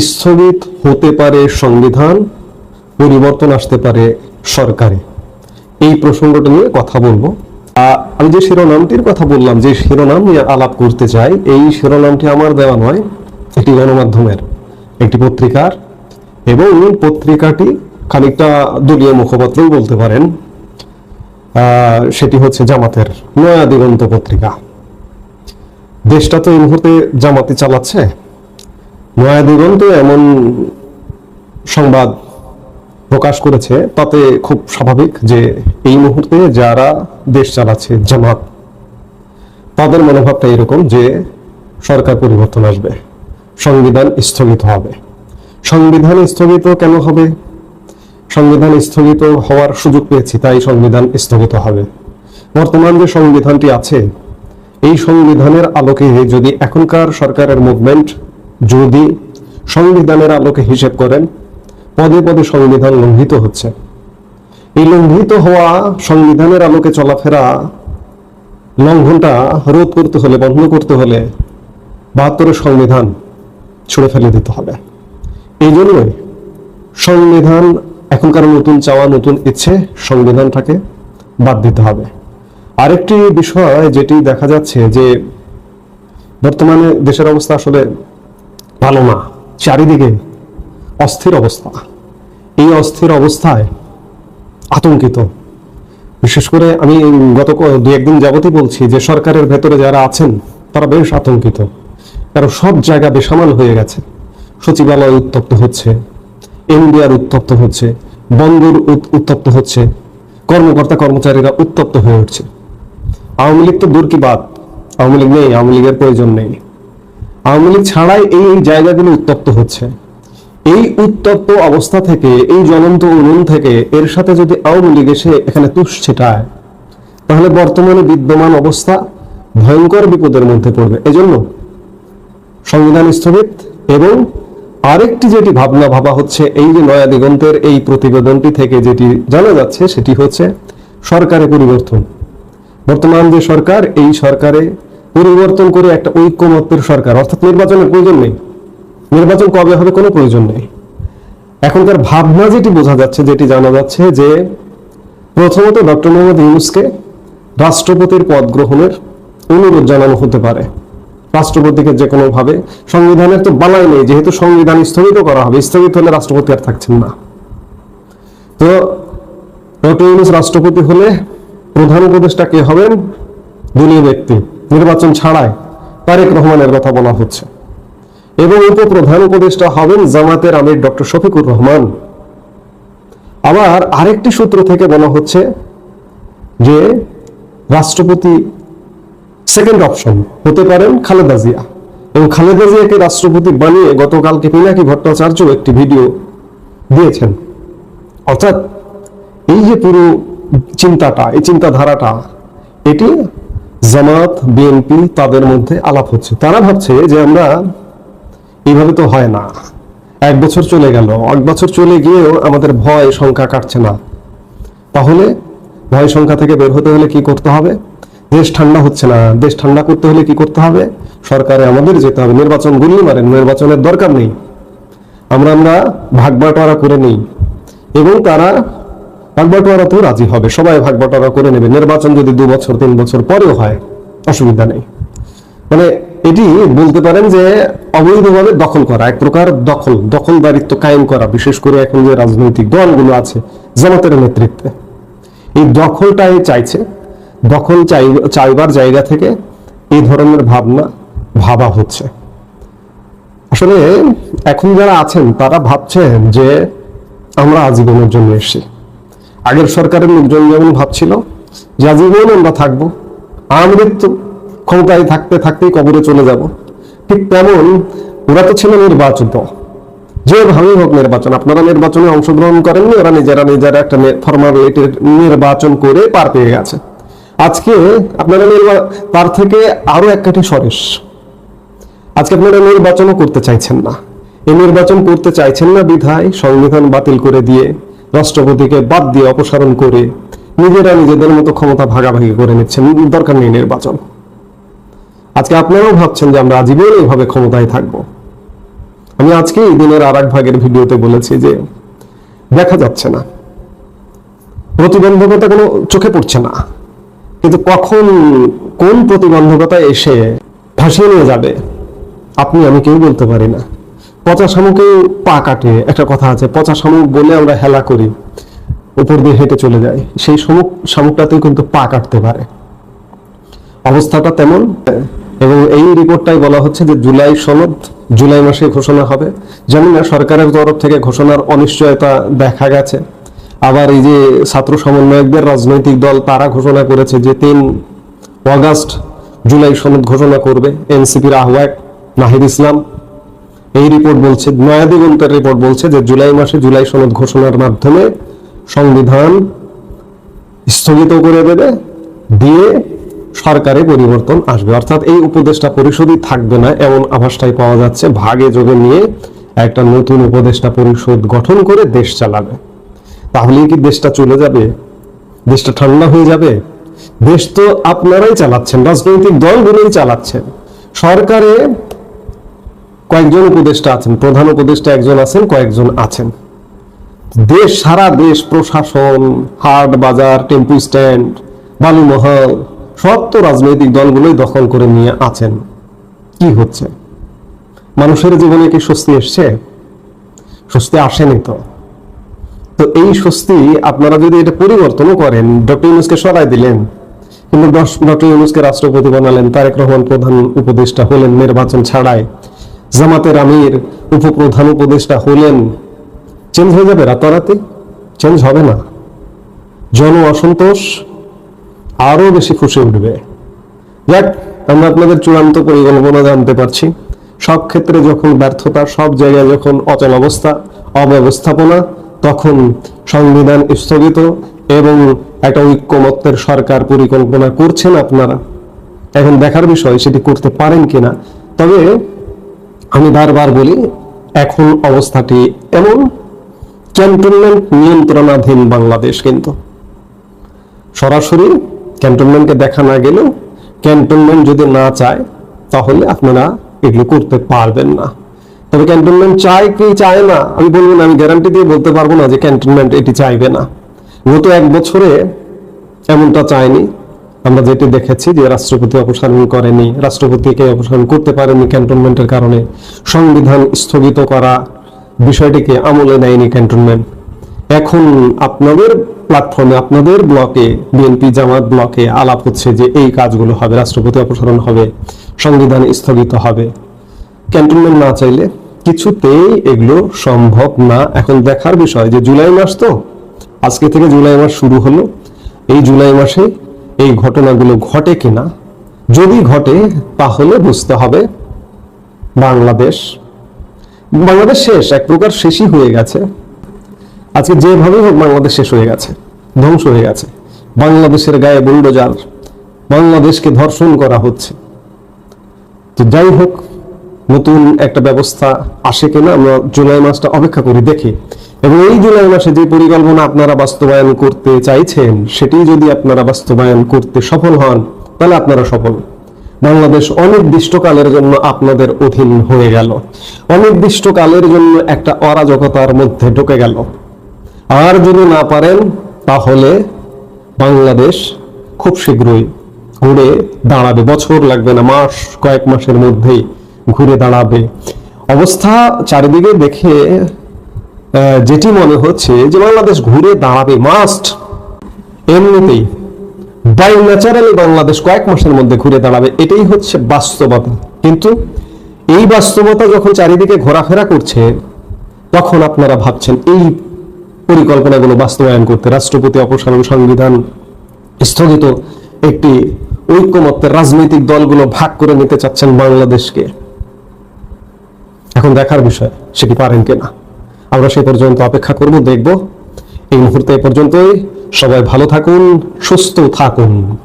স্থগিত হতে পারে সংবিধান, পরিবর্তন আসতে পারে সরকারে। এই প্রসঙ্গটা নিয়ে কথা বলব। আমি যে শিরোনামটির কথা বললাম, যে শিরোনাম নিয়ে আলাপ করতে চাই, এই শিরোনামটি আমার দেওয়া নয়, এটি গণমাধ্যমের একটি পত্রিকার এবং পত্রিকাটি খানিকটা দলীয় মুখপাত্রই বলতে পারেন। সেটি হচ্ছে জামাতের নয়া দিগন্ত পত্রিকা। দেশটা তো এই মুহূর্তে জামাতি চালাচ্ছে। নয়া দিগন্ত এমন সংবাদ প্রকাশ করেছে, তাতে খুব স্বাভাবিক যে এই মুহূর্তে যারা দেশ চালাচ্ছে জামাত, তাদের মনোভাবটা এরকম যে সরকার পরিবর্তন আসবে, সংবিধান স্থগিত হবে। সংবিধান স্থগিত কেন হবে? সংবিধান স্থগিত হওয়ার সুযোগ পেয়েছি, তাই সংবিধান স্থগিত হবে। বর্তমান যে সংবিধানটি আছে, এই সংবিধানের আলোকে যদি এখনকার সরকারের মুভমেন্ট যদি সংবিধানের আলোকে হিসেব করেন, পদে পদে সংবিধান লঙ্ঘিত হচ্ছে। এই লঙ্ঘিত হওয়া সংবিধানের আলোকে চলাফেরা লঙ্ঘনটা রোধ করতে হলে, বন্ধ করতে হলে বাহাত্তরের সংবিধান ছুড়ে ফেলে দিতে হবে। এই জন্যই সংবিধান এখনকার নতুন চাওয়া, নতুন ইচ্ছে, সংবিধানটাকে বাদ দিতে হবে। আরেকটি বিষয় যেটি দেখা যাচ্ছে যে বর্তমানে দেশের অবস্থা আসলে ভালো না, চারিদিকে অস্থির অবস্থা। এই অস্থির অবস্থায় আতঙ্কিত। বিশেষ করে আমি গত দু একদিন যাবতই বলছি যে সরকারের ভেতরে যারা আছেন, তারা বেশ আতঙ্কিত। কারণ সব জায়গা বেসামাল হয়ে গেছে। সচিবালয় উত্তপ্ত হচ্ছে, এনবিআর উত্তপ্ত হচ্ছে বন্দর উত- উত্তপ্ত হচ্ছে, কর্মকর্তা কর্মচারীরা উত্তপ্ত হয়ে উঠছে। আওয়ামী লীগ তো দূর কি বাদ আওয়ামী লীগ নেই, আওয়ামী লীগের প্রয়োজন নেই। আওয়ামী লীগ ছাড়াই এই জায়গাগুলো উত্তপ্ত হচ্ছে। এই উত্তপ্ত অবস্থা থেকে, এই জ্বলন্ত উনুন থেকে এর সাথে যদি আওয়ামী লীগ এসে এখানে তুষ ছেটায়, তাহলে বর্তমানে বিদ্যমান অবস্থা ভয়ঙ্কর বিপদের মধ্যে পড়বে। এজন্য সংবিধান স্থগিত এবং আরেকটি যেটি ভাবনা ভাবা হচ্ছে, এই যে নয়া দিগন্তের এই প্রতিবেদনটি থেকে যেটি জানা যাচ্ছে, সেটি হচ্ছে সরকারে পরিবর্তন। বর্তমান যে সরকার, এই সরকারে পরিবর্তন করে একটা ঐক্যমত্যের সরকার। অর্থাৎ নির্বাচনের প্রয়োজন নেই। নির্বাচন কবে হবে কোনো প্রয়োজন নেই। এখনকার ভাবনা যেটি বোঝা যাচ্ছে, যেটি জানা যাচ্ছে যে প্রথমত ডক্টর মোহাম্মদ ইউনুসকে রাষ্ট্রপতির পদ গ্রহণের অনুরোধ জানানো হতে পারে। রাষ্ট্রপতিকে যে কোনোভাবে। সংবিধানের তো বালাই নেই, যেহেতু সংবিধান স্থগিত করা হবে। স্থগিত হলে রাষ্ট্রপতি আর থাকছেন না। তো ডক্টর ইউনুস রাষ্ট্রপতি হলে প্রধান উপদেষ্টা কে হবেন? দলীয় ব্যক্তি। নির্বাচন ছাড়াই তারেক রহমানের কথা বলা হচ্ছে। এবং উপপ্রধান উপদেষ্টা হবেন জামাতের আমির ডক্টর শফিকুর রহমান। আবার আরেকটি সূত্র থেকে বলা হচ্ছে যে রাষ্ট্রপতি সেকেন্ড অপশন হতে পারেন খালেদা জিয়া। এবং খালেদা জিয়াকে রাষ্ট্রপতি বানিয়ে গতকালকে পিনাকি ভট্টাচার্য একটি ভিডিও দিয়েছেন। অর্থাৎ এই যে পুরো চিন্তাটা, এই চিন্তাধারাটা, এটি জামাত, বিএনপি তাদের মধ্যে আলাপ হচ্ছে। তারা ভাবছে যে আমরা এইভাবে তো হয় না। এক বছর চলে গেল। এক বছর চলে গিয়েও আমাদের ভয় সংখ্যা কাটছে না। তাহলে ভয় সংখ্যা থেকে বের হতে হলে কি করতে হবে? দেশ ঠান্ডা হচ্ছে না। দেশ ঠান্ডা করতে হলে কি করতে হবে? সরকারে আমাদের যেতে হবে। নির্বাচন গুলি মারেন, নির্বাচনের দরকার নেই। আমরা আমরা ভাগ করে নেই। এবং তারা ভাগ বাটোয়ারাতেও রাজি হবে। সবাই ভাগ বাটোয়ারা করে নেবে। নির্বাচন যদি দু বছর, তিন বছর পরেও হয়, অসুবিধা নেই। মানে এটি বলতে পারেন যে অবৈধভাবে দখল করা, এক প্রকার দখল দখলদারিত্ব কায়েম করা, বিশেষ করে এখন যে রাজনৈতিক দলগুলো আছে জামাতের নেতৃত্বে। এই দখলটাই চাইছে। দখল চাই, চাইবার জায়গা থেকে এই ধরনের ভাবনা, ভাবা হচ্ছে। আসলে এখন যারা আছেন, তারা ভাবছেন যে আমরা আজীবনের জন্য এসেছি। আগের সরকারের লোকজন যেমন ভাবছিল যে আজীবন আমরা থাকব আমৃত্যু ক্ষমতায় থাকতে থাকতেই কবরে চলে যাব। ঠিক তেমন ওরা তো ছিল নির্বাচিত। যেভাবেই হোক নির্বাচন, আপনারা নির্বাচনে অংশগ্রহণ করেননি, ওরা নিজেরা নিজেরা একটা ফর্মালিটির নির্বাচন করে পার পেয়ে গেছে। আজকে আপনারা তার থেকে আরও এক কাঠি সরেস আজকে আপনারা নির্বাচনও করতে চাইছেন না। এই নির্বাচন করতে চাইছেন না বিধায় সংবিধান বাতিল করে দিয়ে রাষ্ট্রপতিকে বাদ দিয়ে অপসারণ করে নিজেরা নিজেদের মতো ক্ষমতা ভাগাভাগি করে নিচ্ছেন। দরকার নেই নির্বাচন। আজকে আপনারাও ভাবছেন যে আমরা আজীবন এইভাবে ক্ষমতায় থাকব। আমি আজকে এই দিনের আর এক ভাগের ভিডিওতে বলেছি যে দেখা যাচ্ছে না। প্রতিবন্ধকতা কোনো চোখে পড়ছে না। কিন্তু কখন কোন প্রতিবন্ধকতা এসে ভাসিয়ে নিয়ে যাবে, আপনি, আমি কেউ বলতে পারি না। পচা শামুকেও পা কাটে, একটা কথা আছে, পচা শামুক বলে আমরা হেলা করি, উপর দিয়ে হেঁটে চলে যাই, সেই শামুক, শামুকটাতেও কিন্তু পা কাটতে পারে। অবস্থাটা তেমন, এবং এই রিপোর্টটাই বলা হচ্ছে যে জুলাই সনদ, জুলাই মাসে ঘোষণা হবে। জানি না, সরকারের তরফ থেকে ঘোষণার অনিশ্চয়তা দেখা গেছে। আবার এই যে ছাত্র সমন্বয়কদের রাজনৈতিক দল, তারা ঘোষণা করেছে যে তিন অগাস্ট জুলাই সনদ ঘোষণা করবে, এনসিপির আহ্বায়ক নাহিদ ইসলাম। এই রিপোর্ট বলছে, নয়া দিগন্তের রিপোর্ট বলছে যে জুলাই মাসে জুলাই সনদ ঘোষণার মাধ্যমে সংবিধান স্থগিত করে দেবে, দিয়ে সরকারে পরিবর্তন আসবে। অর্থাৎ এই উপদেষ্টা পরিষদই থাকবে না, এমন আভাসটাই পাওয়া যাচ্ছে। ভাগে যোগে নিয়ে একটা নতুন উপদেষ্টা পরিষদ গঠন করে দেশ চালাবে। তাহলেই কি দেশটা চলে যাবে? দেশটা ঠান্ডা হয়ে যাবে? দেশ তো আপনারাই চালাচ্ছেন, রাজনৈতিক দলগুলোই চালাচ্ছেন। সরকারে কয়েকজন উপদেষ্টা আছেন, প্রধান উপদেষ্টা একজন আছেন, কয়েকজন আছেন। দেশ, সারা দেশ, প্রশাসন, হাট, বাজার, টেম্পু স্ট্যান্ড, বালুমহল সব তো রাজনৈতিক দলগুলোই দখল করে নিয়ে আছেন। কি হচ্ছে? মানুষের জীবনে কি স্বস্তি এসছে? স্বস্তি আসেনি তো। তো এই স্বস্তি আপনারা যদি এটা পরিবর্তনও করেন, ডক্টর ইউনুসকে সরাই দিলেন কিন্তু ডক্টর ইউনুসকে রাষ্ট্রপতি বানালেন, তারেক রহমান প্রধান উপদেষ্টা হলেন নির্বাচন ছাড়াই জামাতের আমির, উপপ্রধান উপদেষ্টা হলেন চেঞ্জ হয়ে যাবে রাতারাতি? চেঞ্জ হবে না। জন অসন্তোষ আরও বেশি ফুসে উঠবে। যাক, আমরা আপনাদের চূড়ান্ত পরিকল্পনা জানতে পারছি। সব ক্ষেত্রে যখন ব্যর্থতা, সব জায়গায় যখন অচল অবস্থা, অব্যবস্থাপনা, তখন সংবিধান স্থগিত এবং একটা ঐক্যমত্যের সরকার পরিকল্পনা করছেন আপনারা। এখন দেখার বিষয়, সেটি করতে পারেন কিনা। তবে আমি বারবার বলি, এখন অবস্থাটি এমন। ক্যান্টনমেন্ট নিয়ন্ত্রণাধীন বাংলাদেশ কিন্তু। সরাসরি ক্যান্টনমেন্টকে দেখা না গেলেও ক্যান্টনমেন্ট যদি না চায়, তাহলে আপনারা এগুলো করতে পারবেন না। তবে ক্যান্টনমেন্ট চায় কি চায় না, আমি বলব না, আমি গ্যারান্টি দিয়ে বলতে পারব না যে ক্যান্টনমেন্ট এটি চাইবে না। গত এক বছরে এমনটা চায়নি। আমরা যেটি দেখেছি যে রাষ্ট্রপতি অপসারণ করেনি, রাষ্ট্রপতিকে অপসারণ করতে পারেনি ক্যান্টনমেন্টের কারণে। সংবিধান স্থগিত করা বিষয়টিকে আমলে নেয়নি ক্যান্টনমেন্ট। এখন আপনাদের প্ল্যাটফর্মে আপনাদের ব্লকে বিএনপি জামাত ব্লকে আলাপ হচ্ছে যে এই কাজগুলো হবে, রাষ্ট্রপতি অপসারণ হবে, সংবিধান স্থগিত হবে। ক্যান্টনমেন্ট না চাইলে কিছুতেই এগুলো সম্ভব না। এখন দেখার বিষয় যে জুলাই মাস তো, আজকে থেকে জুলাই মাস শুরু হলো। এই জুলাই মাসে এই ঘটনাগুলো ঘটে কিনা? যদি ঘটে, তাহলে বুঝতে হবে বাংলাদেশ। বাংলাদেশ শেষ, এক প্রকার শেষই হয়ে গেছে। আজকে যেভাবে হোক বাংলাদেশ শেষ হয়ে গেছে, ধ্বংস হয়ে গেছে। বাংলাদেশের গায়ে বুলডোজার, বাংলাদেশকে ধর্ষণ করা হচ্ছে। তো যাই হোক, নতুন একটা ব্যবস্থা আসে কিনা আমরা জুলাই মাসটা অপেক্ষা করি, দেখি। এবং এই জুলাই মাসে যে পরিকল্পনা আপনারা বাস্তবায়ন করতে চাইছেন, সেটি যদি আপনারা বাস্তবায়ন করতে সফল হন, তাহলে আপনারা সফল। বাংলাদেশ অনির্দিষ্টকালের জন্য আপনাদের অধীন হয়ে গেল। অনির্দিষ্টকালের জন্য একটা অরাজকতার মধ্যে ঢুকে গেল। আর যদি না পারেন, তাহলে বাংলাদেশ খুব শীঘ্রই ঘুরে দাঁড়াবে। বছর লাগবে না, মাস, কয়েক মাসের মধ্যেই ঘুরে দাঁড়াবে। অবস্থা চারিদিকে দেখে যেটি মনে হচ্ছে যে বাংলাদেশ ঘুরে দাঁড়াবে মাস্ট এমনিতেই বাই ন্যাচারালি বাংলাদেশ কয়েক মাসের মধ্যে ঘুরে দাঁড়াবে, এটাই হচ্ছে বাস্তবতা। কিন্তু এই বাস্তবতা যখন চারিদিকে ঘোরাফেরা করছে, তখন আপনারা ভাবছেন, এই পরিকল্পনাগুলো বাস্তবায়ন করতে রাষ্ট্রপতি অপসারণ সংবিধান স্থগিত একটি ঐক্যমত্যের রাজনৈতিক দলগুলো ভাগ করে নিতে চাচ্ছেন বাংলাদেশকে। এখন দেখার বিষয় সেটি পারেন কিনা? আমরা সে পর্যন্ত অপেক্ষা করব দেখব। এই মুহূর্তে পর্যন্তই। সবাই ভালো থাকুন সুস্থ থাকুন।